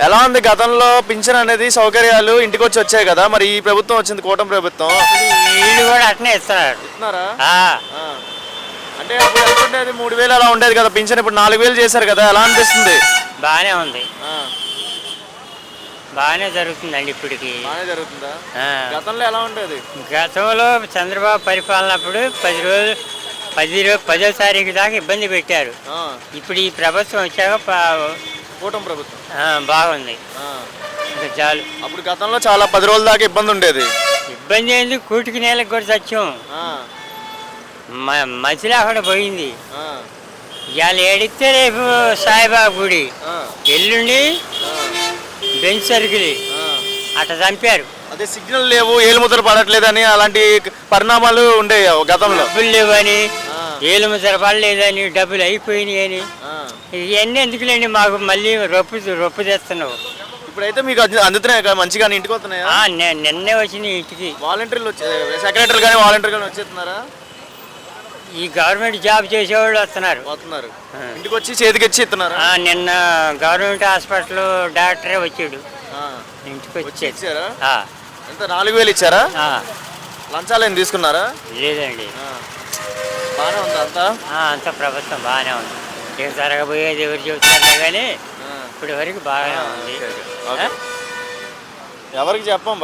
ఎలా ఉంది గతంలో పింఛన్ అనేది సౌకర్యాలు ఇంటికి వచ్చి వచ్చాయి కదా మరి ఈ ప్రభుత్వం వచ్చింది కూటమి ప్రభుత్వం? వీళ్ళు కూడా అట్నే ఇస్తున్నారు. ఇస్తున్నారా? ఆ, ఆ. అంటే అప్పుడు ఎంత ఉండేది? మూడు వేలు అలా ఉండేది కదా పింఛన్ ఇప్పుడు నాలుగు వేలు చేశారు కదా ఎలా అనిపిస్తుంది? బాగానే ఉంది. ఆ, బాగానే జరుగుతుందండి ఇప్పటికి. బాగానే జరుగుతుందా? ఆ, గతంలో ఎలా ఉండేది? గతంలో చంద్రబాబు పరిపాలన అప్పుడు పది రోజులు పది రోజు పదో తారీఖు దాకా ఇబ్బంది పెట్టారు. ఆ, ఇప్పుడు ఈ ప్రభుత్వం వచ్చాక ప- కూటమి ప్రభుత్వం? బాగుంది. చాలు. అప్పుడు గతంలో చాలా పది రోజుల దాకా ఇబ్బంది ఉండేది. ఇబ్బంది ఏంది కూటికి నేలకు కూడా సత్యం. మధ్యలో అక్కడ పోయింది. ఇవాళ ఏడిస్తే రేపు సాయిబాబా గుడి. ఎల్లుండి బెంచ్ సర్కిల్. ఆ. అట్లా చంపారు. అదే సిగ్నల్ లేవు ఏలుముద్ర పడట్లేదని అలాంటి పరిణామాలు ఉండేవి గతంలో? డబ్బులు లేవని ఆ, ఏలుము జరపలేదని డబ్బులు అయిపోయినాయి అని. ఇవన్నీ ఎందుకులేండి మాకు మళ్ళీ రొప్పు రొప్పు తెస్తున్నావు. ఇప్పుడైతే మీకు అందు- అందుతున్నాయి కదా మంచిగా ఇంటికి వస్తున్నాయా? నే- నిన్నే వచ్చినాయి ఇంటికి. వాలంటీర్లు వచ్చే సెక్రటరీలు కానీ వాలంటీర్ కానీ వచ్చేస్తున్నారా? ఈ గవర్నమెంట్ జాబ్ చేసేవాళ్ళు వస్తున్నారు. వస్తున్నారు. ఇంటికి వచ్చి చేతికి ఇచ్చి ఇస్తున్నారా నిన్న గవర్నమెంట్ హాస్పిటల్ డాక్టరే వచ్చాడు. ఇంటికి వచ్చి ఎంత నాలుగు వేలు ఇచ్చారా? లంచాలు ఏం తీసుకున్నారా? లేదండి. బాగానే ఉందా అంతా? అంత ప్రభుత్వం బాగానే ఉంది. ఏం జరగబోయేది ఎవరు చెబుతారులే కానీ. ఇప్పటి వరకు బాగానే ఉంది. ఎవరికి చెప్పం